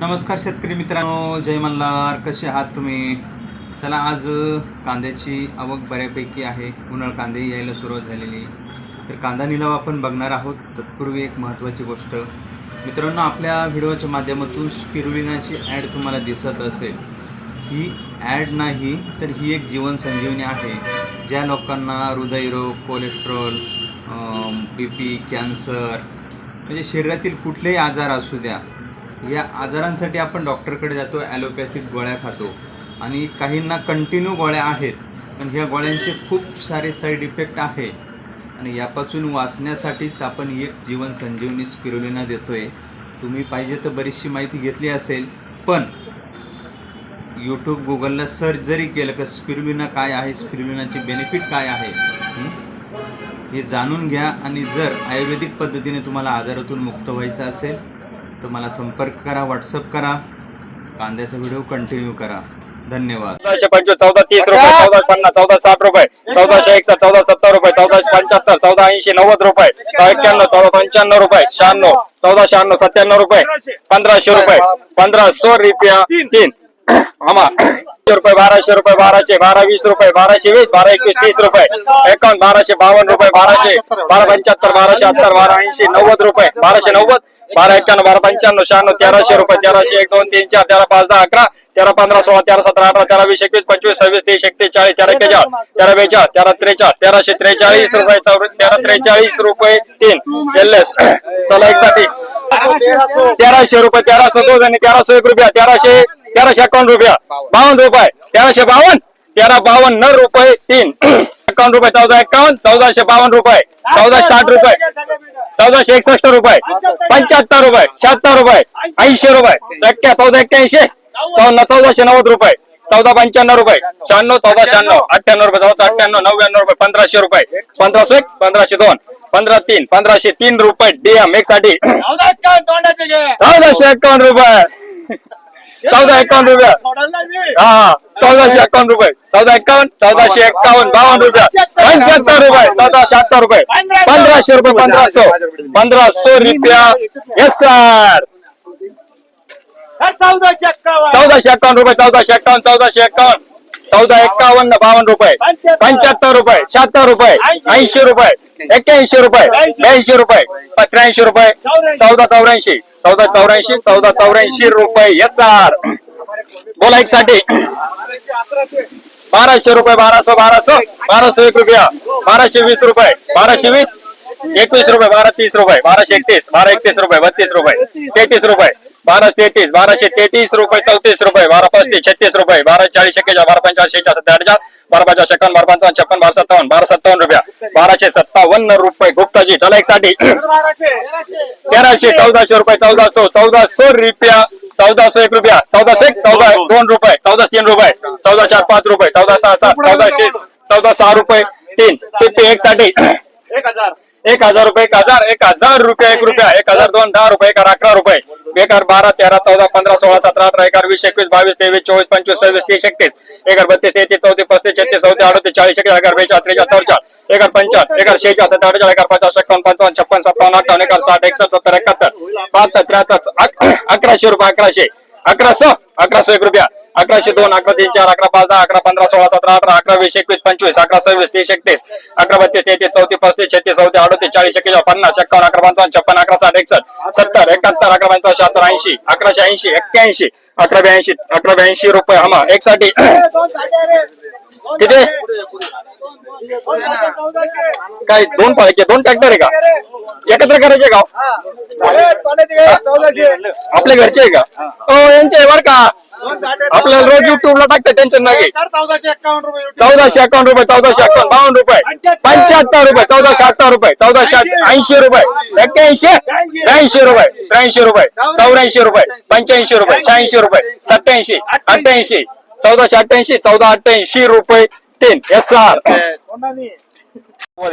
नमस्कार शेतकरी मित्रांनो जय मल्हार. कसे आहात तुम्ही? चला आज कांद्याची आवक बऱ्यापैकी आहे. उन्हाळ कांदे यायला सुरुवात झालेली तर कांदा निलाव आपण बघणार आहोत. तत्पूर्वी एक महत्त्वाची गोष्ट. मित्रांनो आपल्या व्हिडिओच्या माध्यमातून स्पिरुलिनाची ॲड तुम्हाला दिसत असेल. ही ॲड नाही तर ही एक जीवन संजीवनी आहे. ज्या लोकांना हृदयरोग कोलेस्ट्रॉल बी पी कॅन्सर म्हणजे शरीरातील कुठलेही आजार असू द्या या आजारांसाठी आपण डॉक्टरकडे जातो ॲलोपॅथिक गोळ्या खातो. आणि काहींना कंटिन्यू गोळ्या आहेत पण ह्या गोळ्यांचे खूप सारे साईड इफेक्ट आहे. आणि यापासून वाचण्यासाठीच आपण एक जीवन संजीवनी स्पिरुलिना आहे तुम्ही पाहिजे तर बरीचशी माहिती घेतली असेल पण यूट्यूब गुगलला सर्च जरी केलं का स्पिरुलिना काय आहे स्पिरुलिनाचे बेनिफिट काय आहे हे जाणून घ्या. आणि जर आयुर्वेदिक पद्धतीने तुम्हाला आजारातून मुक्त व्हायचं असेल तर मला संपर्क करा व्हॉट्सअप करा. कांद्याचा व्हिडिओ कंटिन्यू करा. धन्यवाद. चौदाशे पंचवीस चौदा तीस रुपये चौदा पन्नास चौदा साठ रुपये चौदाशे एकसष्ट चौदा सत्तर रुपये चौदाशे पंच्याहत्तर चौदा ऐंशी नव्वद रुपये चौदा एक्क्याण्णव चौदा पंच्याण्णव रुपये शहाण्णव चौदा शहाण्णव सत्त्याण्णव रुपये पंधराशे रुपये पंधरा सो रुपया तीन. आमा रुपये बाराशे रुपये बाराशे बारा वीस रुपये बाराशे वीस बारा एकवीस तीस रुपये. एकावन्न बाराशे बावन्न रुपये बाराशे बारा पंच्याहत्तर बाराशे अत्तर बारा ऐंशी नव्वद रुपये बाराशे नव्वद बारा एक्क्याण्णव बारा पंच्याण्णव शहाण्णव तेराशे रुपये तेराशे एक दोन तीन चार तेरा पाच दहा अकरा तेरा पंधरा सोळा तेरा सतरा अठरा तेरा वीस एकवीस पंचवीस सव्वीस तीस एकतीस चाळीस तेरा एक्केचाळ तेरा बेचाळ तेरा त्रेचाळ तेराशे त्रेचाळीस रुपये तेरा त्रेचाळीस रुपये तीन. एस चला एक साठी तेराशे रुपये तेराशे दोन आणि तेराशे एक रुपया तेराशे तेराशे अकाउंट रुपया. बावन्न रुपये. तेराशे बावन्न. तेरा बावन्न रुपये. तीन. अकाउंट रुपये चौदा एकावन्न. चौदाशे बावन्न रुपये. चौदाशे साठ रुपये. चौदाशे एकसष्ट रुपये. पंच्याहत्तर रुपये. शहात्तर रुपये. ऐंशी रुपये. एक्क्या चौदा एक्क्याऐंशी. चौदा चौदाशे नव्वद रुपये. चौदा पंच्याण्णव रुपये. शहाण्णव चौदा शहाण्णव. अठ्ठ्याण्णव रुपये चौदा अठ्ठ्याण्णव. नव्याण्णव रुपये पंधराशे रुपये. पंधराशे एक पंधराशे दोन. पंधरा तीन पंधराशे तीन रुपये. डीएम एक साठी चौदाशे एकावन्न रुपये. चौदा एकावन्न रुपये. हा चौदाशे एकावन्न रुपये. चौदा एकावन्न चौदाशे एकावन्न बावन्न रुपये. पंच्याहत्तर रुपये चौदा शहात्तर रुपये. पंधराशे रुपये पंधराशे. पंधराशे रुपया. येस सर चौदाशे एक्कावन्न चौदाशे रुपये चौदाशे एकावन्न चौदाशे एकावन्न. चौदा एकावन्न बावन्न रुपये. पंच्याहत्तर. रुपये शहात्तर रुपये ऐंशी. रुपये एक्क्याऐंशी रुपये ब्याऐंशी रुपये त्र्याऐंशी रुपये. चौदा चौऱ्याऐंशी. चौदा चौऱ्याऐंशी चौदा चौऱ्याऐंशी रुपये. एस आर बोला एक साठी बाराशे रुपये बाराशे बाराशे बाराशे एक रुपया. बाराशे वीस रुपये बाराशे वीस एकवीस रुपये बारा तीस रुपये बाराशे एकतीस बारा एकतीस रुपये बत्तीस रुपये तेहतीस रुपये. बाराशे तेहतीस बाराशे तेहतीस रुपये चौतीस रुपये बारा पस्तीस छत्तीस रुपये बारा चाळीस एक्केचाळ बारा पंचाळीस शेहेचाळ सत्तर बारा पंचाळीस एकावन्न बारा पंचावन्न छप्पन बारा सत्तावन्न बारा सत्तावन्न रुपया बाराशे सत्तावन्न रुपये गुप्ताजी चला एक साठी तेराशे चौदाशे रुपये चौदाशे चौदाशे रुपया चौदाशे एक रुपया चौदाशे एक चौदा दोन रुपये चौदा तीन रुपये चौदा चार पाच रुपये चौदा सहा सात चौदाशे चौदा सहा रुपये तीन. फिफ्टी एक साठी एक हजार. एक हजार रुपये एक हजार एक हजार रुपये एक रुपया एक हजार दोन दहा रुपये एक अकरा रुपये. एक बारा तेरा चौदा पंधरा सोळा सतरा अठरा एकार वीस एकवीस बावीस तेवीस चोवीस पंचवीस सव्वीस तीस एकतीस. एक बत्तीस तेहतीस चौतीस पस्तीस छत्तीस चौतीस अडतीस चाळीस एक एकार बेचाळ त्रेचाळ चौचाळ एकर पंचाळ एकार शेहेचाळ सत्तर अडचाळ एकार पचास एकावन्न पंचावन्न छप्पन सत्तावन्न अठ्ठावन्न एक साठ एकसष्ट सत्तर एकाहत्तर बहात्तर त्र्याहत्तर अकराशे रुपये अकराशे. अकराशे अकराशे एक रुपया. अकराशे दोन अकरा तीन चार अकरा पाच दहा अकरा पंधरा सोळा सतरा अठरा अकरा वीस एकवीस पंचवीस अकरा सव्वीस तीस एकतीस अकरा बत्तीस तेहतीस चौतीस पस्तीस छत्तीस चौतीस अडतीस चाळीस एक्केचाळ पन्नास एकावन्न अकरा पंचावन्न छप्पन अकरा साठ एकसष्ट सत्तर एकाहत्तर अकरा पंचावन्न शहात्तर ऐंशी अकराशे ऐंशी एक्क्याऐंशी अकरा ब्याऐंशी अकरा ब्याऐंशी रुपये. हमा एक साठी किती? काय दोन पाहिजे दोन ट्रॅक्टर आहे का? एकत्र करायचे का? आपल्या घरचे आहे का? हो यांचे आहे बर का. आपल्याला रोज युट्यूबला टाकतात टेन्शन नाही चौदाशे एक्कावन्न रुपये चौदाशे अकाउंट रुपये चौदाशे अकाउंट बावन्न रुपये. पंच्याहत्तर रुपये चौदाशे अठ्ठावर रुपये चौदाशे ऐंशी रुपये. एक्क्याऐंशी ब्याऐंशी रुपये त्र्याऐंशी रुपये चौऱ्याऐंशी रुपये पंच्याऐंशी रुपये शहाऐंशी रुपये सत्याऐंशी अठ्ठ्याऐंशी चौदाशे अठ्ठ्याऐंशी चौदा अठ्ठ्याऐंशी रुपये. तीन. एस आर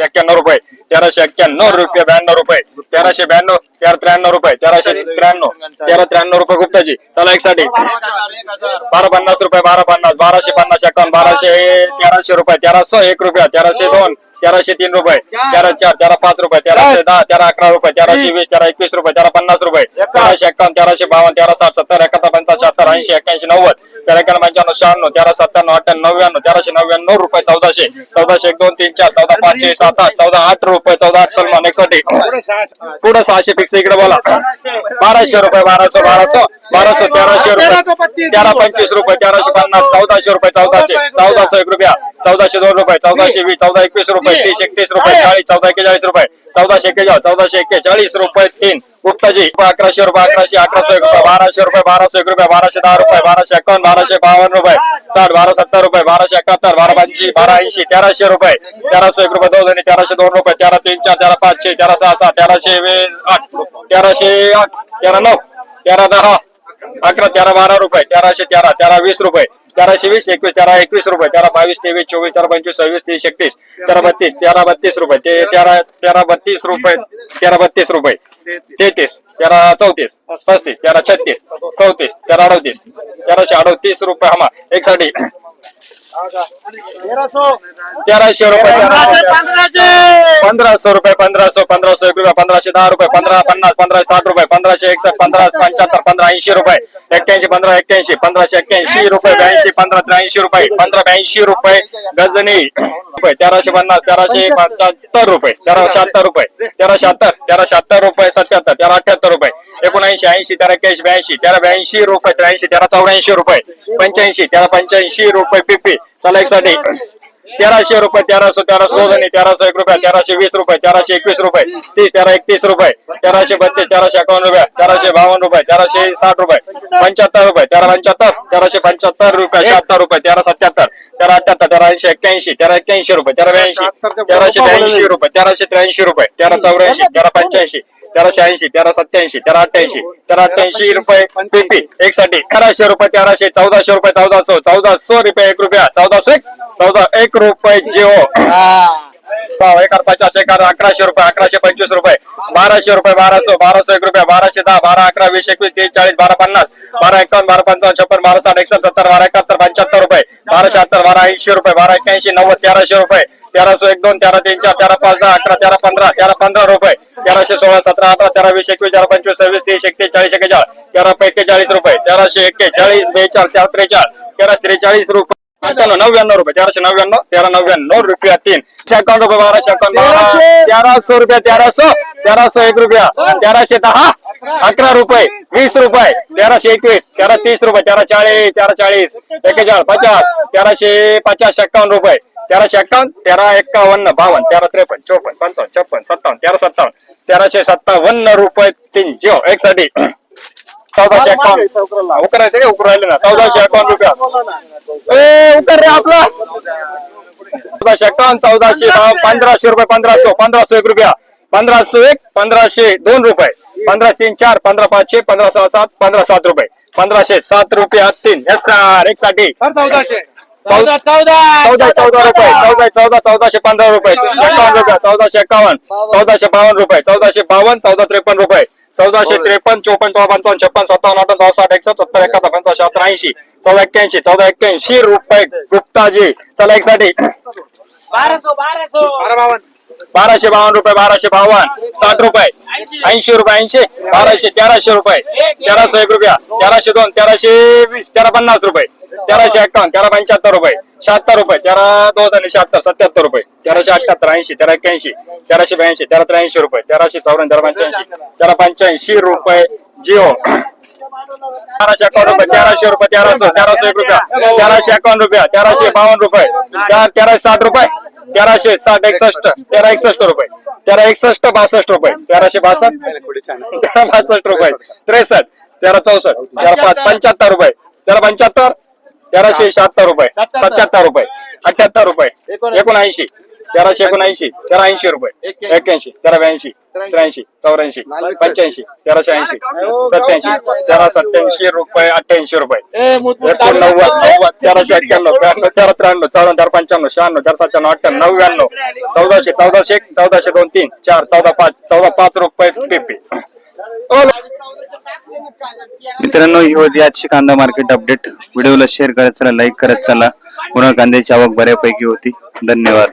एक्क्याण्णव रुपये. तेराशे एक्क्याण्णव रुपये ब्याण्णव रुपये. तेराशे ब्याण्णव तेरा त्र्याण्णव रुपये. तेराशे त्र्याण्णव. तेरा त्र्याण्णव रुपये गुप्ताजी. चला एक साठी बारा पन्नास रुपये बारा पन्नास. बाराशे पन्नास एकावन्न बाराशे तेराशे रुपये तेराशे एक रुपया तेराशे दोन. तेराशे तीन रुपये तेरा चार तेरा पाच रुपये तेराशे दहा तेरा अकरा रुपये तेराशे वीस तेरा एकवीस रुपये तेरा पन्नास रुपये तेराशे एक्कावन्न तेराशे बावन्न तेरा साठ सत्तर एकाहत्तर पंचाहत्तर शहात्तर ऐंशी एक्याऐंशी नव्वद तेरा एक्याण्णव पंच्याण्णव शहाण्णव तेरा सत्त्याण्णव अठ्ठ्याण्णव नव्याण्णव तेराशे नव्याण्णव रुपये चौदाशे चौदाशे एक दोन तीन चार चौदा पाचशे सात आठ चौदा आठ रुपये चौदा आठ सलमान एकसाठी पुढे सहाशे फिक्स इकडे बोला. बाराशे रुपये बाराशे बाराशे. बाराशे तेराशे रुपये. तेरा पंचवीस रुपये तेराशे पन्नास चौदाशे रुपये चौदाशे चौदाशे एक रुपया चौदाशे दोन रुपये चौदाशे वीस चौदा एकवीस रुपये तीस एकतीस रुपये चाळीस चौदा एक्केचाळीस रुपये चौदाशे एक्केचाळीस चौदाशे एक्केचाळीस रुपये तीन. गुप्ताजी अकराशे रुपये अकराशे अकराशे एक रुपये बाराशे रुपये बाराशे एक रुपये बाराशे दहा रुपये बाराशे एकावन्न बाराशे बावन्न रुपये साठ बारा सत्तर रुपये बाराशे एकाहत्तर बारा पंचवीस बारा ऐंशी तेराशे रुपये तेराशे एक रुपये दोन तेराशे दोन रुपये तेरा तीन चार तेरा पाचशे तेरा सहा सहा तेराशे आठ तेराशे आठ तेरा नऊ तेरा दहा अकरा तेरा बारा रुपये तेराशे तेरा तेरा वीस रुपये तेराशे वीस एकवीस तेरा एकवीस रुपये तेरा बावीस तेवीस चोवीस तेरा पंचवीस सव्वीस तीस एकतीस तेरा बत्तीस तेरा बत्तीस रुपये ते तेरा तेरा बत्तीस रुपये तेरा बत्तीस रुपये तेहतीस तेरा चौतीस पस्तीस तेरा छत्तीस चौतीस तेरा अडतीस तेराशे अडतीस रुपये हमा. एक साठी तेराशे. रुपये पंधराशे. रुपये पंधराशे पंधराशे एक रुपये पंधराशे दहा रुपये पंधरा पन्नास पंधराशे साठ रुपये पंधराशे एकसष्ट पंधरा पंच्याहत्तर पंधरा ऐंशी रुपये एक्क्याऐंशी पंधरा एक्क्याऐंशी पंधराशे एक्क्याऐंशी रुपये ब्याऐंशी पंधरा त्र्याऐंशी रुपये पंधरा ब्याऐंशी रुपये गजनी रुपये तेराशे पन्नास तेराशे पंच्याहत्तर रुपये तेरा शहात्तर रुपये तेरा शहात्तर तेरा शहात्तर रुपये सत्याहत्तर तेरा अठ्याहत्तर रुपये एकोणऐंशी ऐंशी तेरा एक्क्याऐंशी ब्याऐंशी तेरा ब्याऐंशी रुपये त्र्याऐंशी तेरा चौऱ्याऐंशी रुपये पंच्याऐंशी तेरा पंच्याऐंशी रुपये पिपी चला एक साठी तेराशे रुपये तेराशे तेराशे दोन आणि तेराशे एक रुपये तेराशे वीस रुपये तेराशे एकवीस रुपये तीस तेरा एकतीस रुपये तेराशे बत्तीस तेराशे एकावन्न रुपये तेराशे बावन्न रुपये तेराशे साठ रुपये पंच्याहत्तर रुपये तेरा पंच्याहत्तर तेराशे पंच्याहत्तर रुपये शहात्तर रुपये तेरा सत्याहत्तर तेरा अठ्याहत्तर तेरा ऐंशी एक्क्याऐंशी तेरा एक्क्याऐंशी रुपये तेरा ब्याऐंशी तेराशे ब्याऐंशी रुपये तेराशे त्र्याऐंशी रुपये तेरा चौऱ्याऐंशी तेरा पंच्याऐंशी तेराशे ऐंशी तेरा सत्याऐंशी तेरा अठ्ठ्याऐंशी तेरा अठ्ठ्याऐंशी रुपये पीपी एक साठी तेराशे रुपये तेराशे चौदाशे रुपये चौदाशे चौदाशे रुपये एक रुपया चौदाशे चौदा एक रुपये जिओ. भाव पचास एकार अकराशे रुपये अकराशे पंचवीस रुपये. बाराशे रुपये बाराशे बाराशे एक रुपये बाराशे दहा बारा अकरा वीस एकवीस तीस चाळीस बारा पन्नास. बारा एकावन्न बारा पंचावन्न छप्पन बारा साठ एकसष्ट सत्तर बारा एकाहत्तर पंच्याहत्तर रुपये. बारा शहात्तर बारा ऐंशी रुपये बारा एक्क्याऐंशी नव्वद तेराशे रुपये. तेराशे एक दोन तेरा तीन चार तेरा पाच दहा अकरा तेरा पंधरा तेरा पंधरा रुपये. तेराशे सोळा सतरा अठरा तेरा वीस एकवीस तेरा पंचवीस सव्वीस तीस एकतीस चाळीस एक्केचाळीस तेरा एक्केचाळीस रुपये. तेराशे एक्केचाळीस बेचाळीस तेरा त्रेचाळीस. तेरा त्रेचाळीस रुपये. अठ्ठ्याण्णव नव्याण्णव रुपये तेराशे नव्याण्णव तेरा नव्याण्णव रुपया तीन. अकाउंट रुपये बाराशे अकाउंट तेराशे. रुपये तेराशे तेराशे एक रुपया. तेराशे दहा अकरा रुपये वीस रुपये. तेराशे एकवीस तेरा तीस रुपये तेरा चाळीस तेरा चाळीस एक्केचाळीस पचास तेराशे पचास एक्कावन्न रुपये. तेराशे एक्कावन्न तेरा एक्कावन्न बावन्न तेरा त्रेपन्न चोपन्न पंचावन्न छप्पन सत्तावन्न तेरा सत्तावन्न तेराशे सत्तावन्न रुपये तीन. जिओ एक साठी चौदाशे एक्कावन्न उकरायचे का उकरू राहिले ना. चौदाशे एक्कावन्न रुपया. ए उकर रे आपला. चौदाशे एक्कावन्न चौदाशे पंधराशे. रुपये पंधराशे पंधराशे एक रुपया. पंधराशे एक पंधराशे दोन रुपये. पंधराशे तीन चार पंधरा पाचशे पंधरा सहा सात पंधरा सात रुपये. पंधराशे सात रुपये तीन. एक साठी. चौदाशे. चौदा चौदा चौदा रुपये. चौदा. चौदा चौदाशे पंधरा रुपये. एकावन्न रुपये. चौदाशे एकावन्न. चौदाशे बावन्न रुपये. चौदाशे बावन्न चौदा त्रेपन्न रुपये. चौदाशे त्रेपन्न चोपन्न चौदा पंचावन्न छप्पन सत्तावन्न अठ्ठावन्न चौदा साठ एकसष्ट सत्तर एकाहत्तर पंचावन्न शहात्तर ऐंशी चौदा एक्क्याऐंशी चौदा एक्क्याऐंशी रुपये गुप्ताजी. चला एक साठी बाराशे. बावन्न रुपये बाराशे बावन्न साठ रुपये. ऐंशी रुपये ऐंशी बाराशे तेराशे रुपये. तेराशे एक रुपया तेराशे दोन तेराशे वीस तेरा पन्नास रुपये. तेराशे एक्कावन्न तेरा पंच्याहत्तर रुपये. शहात्तर रुपये तेरा दोन आणि शहात्तर सत्याहत्तर रुपये. तेराशे अठ्याहत्तर ऐंशी तेरा एक्क्याऐंशी तेराशे ब्याऐंशी तेरा त्र्याऐंशी रुपये तेराशे चौऱ्याण्णव तेरा पंच्याऐंशी तेरा पंच्याऐंशी रुपये. जिओ. तेराशे एकावन्न रुपये तेराशे रुपये तेराशे तेराशे एक रुपया तेराशे एकावन्न रुपया तेराशे बावन्न रुपये चार तेराशे साठ रुपये तेराशे साठ एकसष्ट तेरा एकसष्ट रुपये तेरा एकसष्ट बासष्ट रुपये तेराशे बासष्ट तेरा बासष्ट रुपये त्रेसष्ट तेरा चौसष्ट तेरा पाच पंच्याहत्तर रुपये तेरा पंच्याहत्तर तेराशे शहात्तर रुपये सत्याहत्तर. रुपये अठ्याहत्तर रुपये एकोणऐंशी. तेराशे एकोणऐंशी तेरा ऐंशी रुपये एक्क्याऐंशी. तेरा ब्याऐंशी त्र्याऐंशी. चौऱ्याऐंशी पंच्याऐंशी तेराशे ऐंशी सत्याऐंशी तेरा सत्याऐंशी रुपये अठ्ठ्याऐंशी रुपये. एकोणनव्वद नव्वद तेराशे एक्क्याण्णव ब्याण्णव तेरा त्र्याण्णव चौऱ्याण्णव तेरा पंच्याण्णव शहाण्णव तेरा सत्त्याण्णव अठ्ठ्याण्णव नव्याण्णव चौदाशे चौदाशे एक चौदाशे दोन तीन चार चौदा पाच चौदा पाच रुपये पीपी. मित्रांनो ही होती आजची कांदा मार्केट अपडेट व्हिडिओला शेअर करत चला लाईक करत चला. पुन्हा कांद्याची आवक बऱ्यापैकी होती. धन्यवाद.